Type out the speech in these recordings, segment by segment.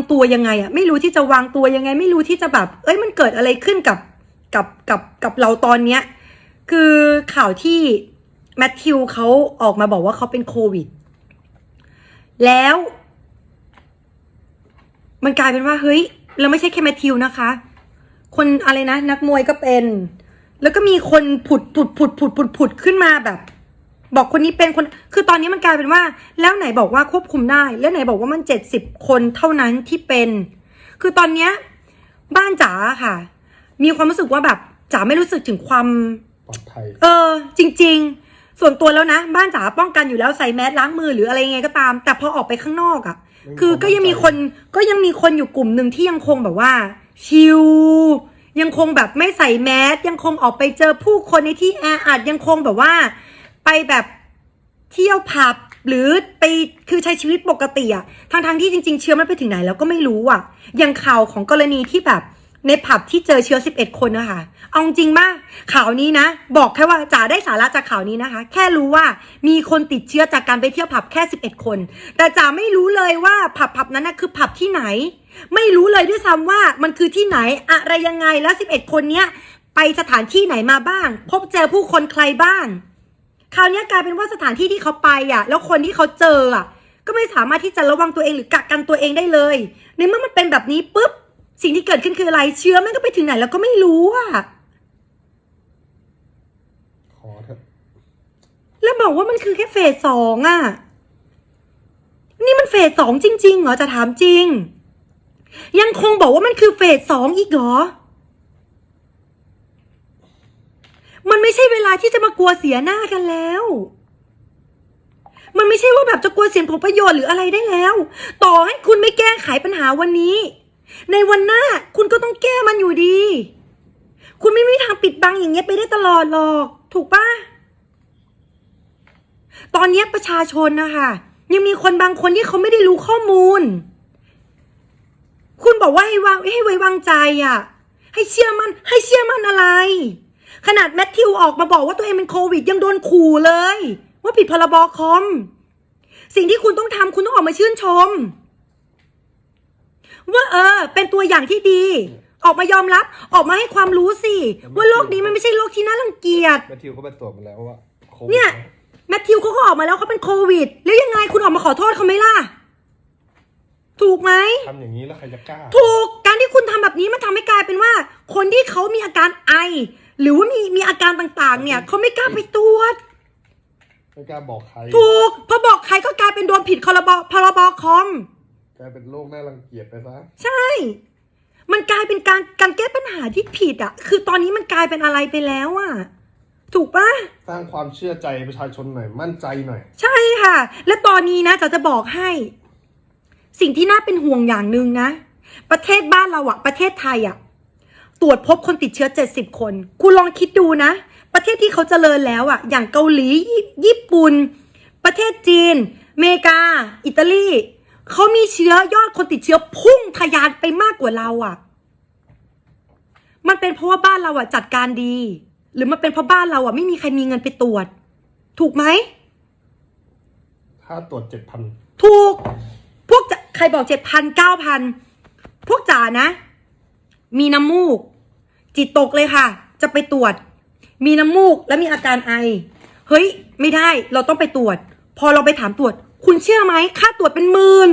ำตัวยังไงอะไม่รู้ที่จะวางตัวยังไง ไม่รู้ที่จะแบบ เอ้ยมันเกิดอะไรขึ้นกับกับกับกับเราตอนเนี้ยคือข่าวที่แมทธิวเขาออกมาบอกว่าเขาเป็นโควิด แล้ว มันกลายเป็นว่า เฮ้ย เราไม่ใช่แค่แมทธิวนะคะ คนอะไรนะ นักมวยก็เป็น แล้วก็มีคนผุดผุดผุดผุดผุดผุดขึ้นมาแบบ บอกคนนี้เป็นคน คือตอนนี้มันกลายเป็นว่า แล้วไหนบอกว่าควบคุมได้ แล้วไหนบอกว่ามันเจ็ดสิบคนเท่านั้นที่เป็น คือตอนเนี้ยบ้านจ๋าอะค่ะ มีความรู้สึกว่าแบบจ๋าไม่รู้สึกถึงความ ปลอดภัยเออ จริง ๆ ส่วนตัวแล้วนะ บ้านจ๋าป้องกันอยู่แล้วใส่แมสล้างมือหรืออะไรยังไงก็ตาม แต่พอออกไปข้างนอกอะ่ะไม่มีคือก็ยังมีคนก็ยังมีคนอยู่กลุ่มหนึ่งที่ยังคงแบบว่า ชิลยังคงแบบไม่ใส่แมสยังคงออกไปเจอผู้คนในที่แออัดยังคงแบบว่า ไปแบบเที่ยวผับหรือไปคือใช้ชีวิตปกติอะทั้งทงที่จริง ๆ เชื้อมันไปถึงไหนแล้วก็ไม่รู้อะอย่างข่าวของกรณีที่แบบในผับที่เจอเชื้อ 11 คนนะคะ เอาจริงมาก ข่าวนี้นะ บอกแค่ว่าจ๋าได้สาระจากข่าวนี้นะคะ แค่รู้ว่ามีคนติดเชื้อจากการไปเที่ยวผับแค่ 11 คน แต่จ๋าไม่รู้เลยว่าผับผับนั้นนะคือผับที่ไหน ไม่รู้เลยด้วยซ้ำว่ามันคือที่ไหนอะไรยังไงแล้ว 11 คนเนี้ยไปสถานที่ไหนมาบ้าง พบเจอผู้คนใครบ้าง คราวเนี้ยกลายเป็นว่าสถานที่ที่เขาไปอะ แล้วคนที่เขาเจออะ ก็ไม่สามารถที่จะระวังตัวเองหรือกักกันตัวเองได้เลย ในเมื่อมันเป็นแบบนี้ปุ๊บ สิ่งที่เกิดขึ้นคืออะไร เชื้อมันก็ไปถึงไหนแล้วก็ไม่รู้อะ ขอเถอะ แล้วบอกว่ามันคือแค่เฟสสองอะ นี่มันเฟสสองจริงๆเหรอจะถามจริง ยังคงบอกว่ามันคือเฟสสองอีกเหรอ มันไม่ใช่เวลาที่จะมากลัวเสียหน้ากันแล้ว มันไม่ใช่ว่าแบบจะกลัวเสียผลประโยชน์หรืออะไรได้แล้ว ต่อให้คุณไม่แก้ไขปัญหาวันนี้ ในวันหน้าคุณก็ต้องแก้มันอยู่ดี คุณไม่มีทางปิดบังอย่างเงี้ยไปได้ตลอดหรอก ถูกปะตอนนี้ประชาชนนะคะยังมีคนบางคนที่เขาไม่ได้รู้ข้อมูล คุณบอกว่าให้วางให้ไว้วางใจอะ่ะ ให้เชื่อมันให้เชื่อมั่นอะไร ขนาดแมทธิวออกมาบอกว่าตัวเองเป็นโควิด ยังโดนขู่เลย ว่าผิดพรบคอม สิ่งที่คุณต้องทำคุณต้องออกมาชื่นชม ว่าเออ เป็นตัวอย่างที่ดี ออกมายอมรับ ออกมาให้ความรู้สิ ว่าโลกนี้มันไม่ใช่โลกที่น่ารังเกียจแมทธิวเขาไปตรวจมาแล้วว่าโควิดเนี่ยแมทธิวเขาก็ออกมาแล้วเขาเป็นโควิด แล้วยังไงคุณออกมาขอโทษเขาไหมล่ะ ถูกไหมทำอย่างนี้แล้วใครจะกล้า ถูก การที่คุณทำแบบนี้มันทำให้กลายเป็นว่า คนที่เขามีอาการไอ หรือว่ามีมีอาการต่างๆ เนี่ยเขาไม่กล้าไปตรวจไม่กล้าบอกใครถูกพอบอกใครก็กลายเป็นโดนผิดพรบพรบคอมกลายเป็นโรคน่ารังเกียจไปซะใช่ มันกลายเป็นการการแก้ปัญหาที่ผิดอะ คือตอนนี้มันกลายเป็นอะไรไปแล้วอะถูกปะสร้างความเชื่อใจประชาชนหน่อยมั่นใจหน่อย ใช่ค่ะ และตอนนี้นะจะจะบอกให้ สิ่งที่น่าเป็นห่วงอย่างหนึ่งนะ ประเทศบ้านเราอะประเทศไทยอะ ตรวจพบคนติดเชื้อ 70 คน คุณลองคิดดูนะ ประเทศที่เขาเจริญแล้วอะอย่างเกาหลี ญี่ญี่ปุ่น ประเทศจีนอเมริกา อิตาลี เขามีเชื้อยอดคนติดเชื้อพุ่งทะยานไปมากกว่าเราอะมันเป็นเพราะว่าบ้านเราอะจัดการดี หรือมันเป็นเพราะบ้านเราอะไม่มีใครมีเงินไปตรวจ ถูกไหมถ้าตรวจเจ็ดพันถูก พวกจะใครบอกเจ็ดพันเก้าพันพวกจ๋านะ มีน้ำมูก จิตตกเลยค่ะ จะไปตรวจ มีน้ำมูกแล้วมีอาการไอ เฮ้ย ไม่ได้เราต้องไปตรวจ พอเราไปถามตรวจ คุณเชื่อไหมค่าตรวจเป็นหมื่น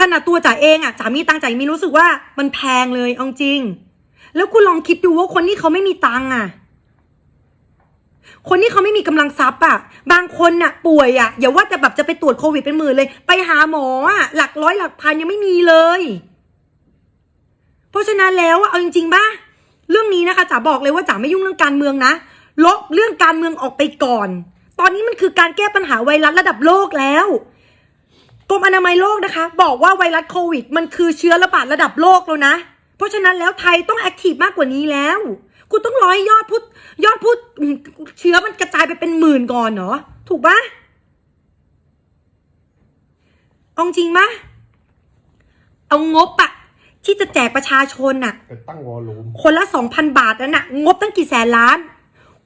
ขนาดตัวจ๋าเองอะจ๋ามีตังจ๋ามีรู้สึกว่ามันแพงเลยเอาจริง แล้วคุณลองคิดดูว่าคนที่เขาไม่มีตังอะคนที่เขาไม่มีกำลังทรัพย์อะบางคนน่ะป่วยอะอย่าว่าแต่แบบจะไปตรวจโควิดเป็นหมื่นเลย ไปหาหมออะหลักร้อยหลักพันยังไม่มีเลย ราะฉะนั้นแล้วเอาจริงๆป่ะเรื่องนี้นะคะจ๋าบอกเลยว่าจ๋าไม่ยุ่งเรื่องการเมืองนะลบเรื่องการเมืองออกไปก่อน ตอนนี้มันคือการแก้ปัญหาไวรัสระดับโลกแล้วกรมอนามัยโลกนะคะ บอกว่าไวรัสโควิด มันคือเชื้อระบาดระดับโลกแล้วนะ เพราะฉะนั้นแล้วไทยต้องแอคทีฟมากกว่านี้แล้วคุณต้องร้อยยอดพูดยอดพูดเชื้อมันกระจายไปเป็นหมื่นก่อนเนาะถูกปะเอาจริงปะเอางบอะ ที่จะแจกประชาชนน่ะไปตั้งวอลลุ่มคนละสองพันบาทนั่นน่ะ งบตั้งกี่แสนล้าน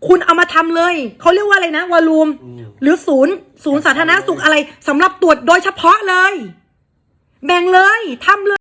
คุณเอามาทำเลย เขาเรียกว่าอะไรนะวอลลุ่มอืมหรือศูนย์ศูนย์สาธารณสุขอะไรสำหรับตรวจโดยเฉพาะเลย แบ่งเลยทำเลย